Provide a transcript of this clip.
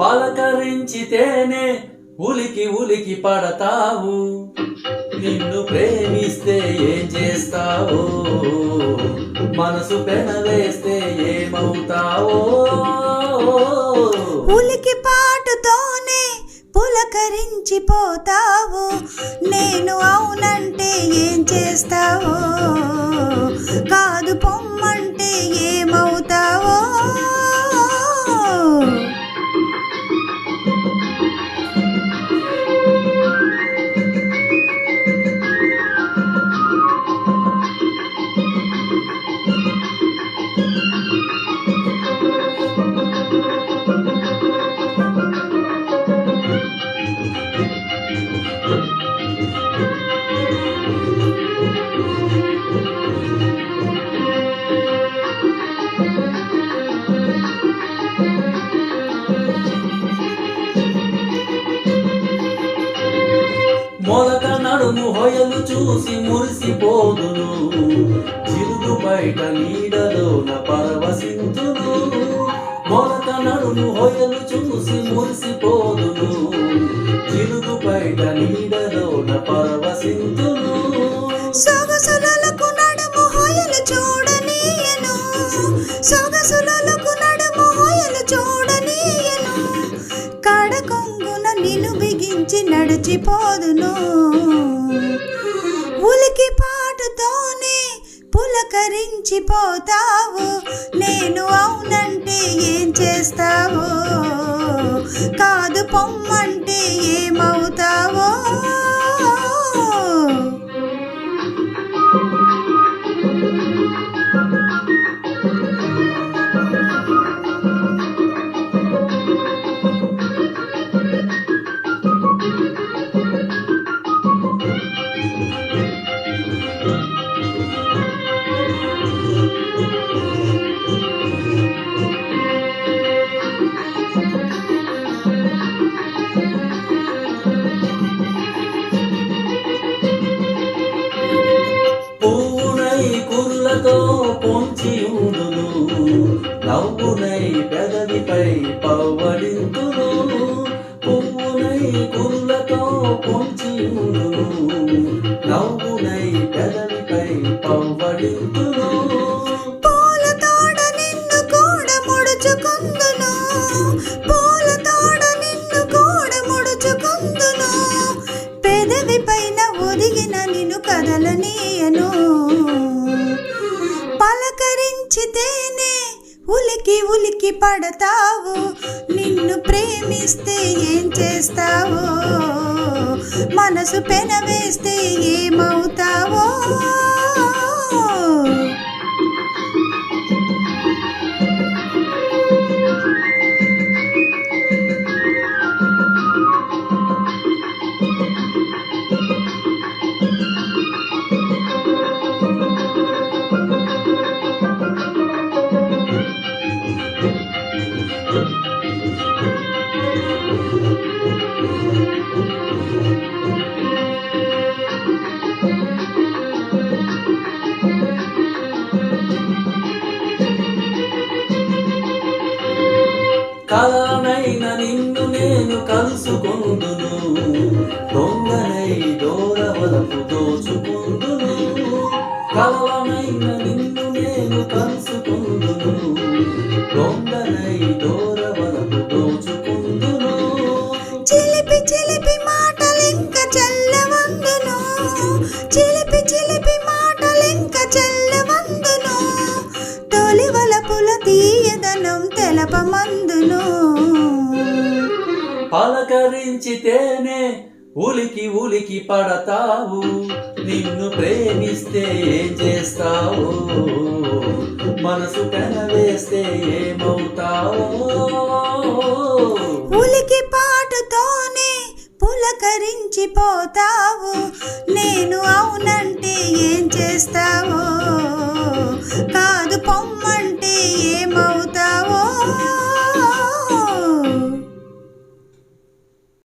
పలకరించితేనే ఉలికి ఉలికి పడతావు. నిన్ను ప్రేమిస్తే ఏం చేస్తావో? మనసు పెనవేస్తే ఏమవుతావో? ఉలికి పాటుతోనే పులకరించిపోతావు. నేను అవునంటే ఏం చేస్తావో? కాదు పొంగ మొలక నడుము హొయలు చూసి మురిసిపోదును. చిరుగు బయట నీడలోన పరవశించును. మొలక నడుము హొయలు చూసి మురిసిపోదును. చిరుగు బయట నీడలోన పరవశించును. సొగసులకు బిగించి నడిచిపోదును. ఉలికి పాటుతోనే పులకరించిపోతావు. నేను అవునంటే ఏం చేస్తావో? కాదు పొమ్మంటే ఏమవుతావు? పువ్వునై కుర్లతో పొంచి ఉండును. నవ్వునై పెదవిపై పవ్వడింతును పువ్వునై కుర్లతో పొంచి ఉండును. ఉలికి ఉలికి పడతావు. నిన్ను ప్రేమిస్తే ఏం చేస్తావో? మనసు పెనవేస్తే ఏమో కలనైన నిన్ను నేను కలుసుకుందును. దొంగనై దూరవలపు దోచుకుందును. కలనైన నిన్ను నేను కలుసుకుందును. మందును పలకరించితేనే ఉలికి ఉలికి పడతావు. నిన్ను ప్రేమిస్తే ఏం చేస్తావు? మనసు పెనవేస్తే ఏమవుతావు? ఉలికి పాటతోనే పులకరించిపోతావు. నేను అవునంటే ఏం చేస్తావు?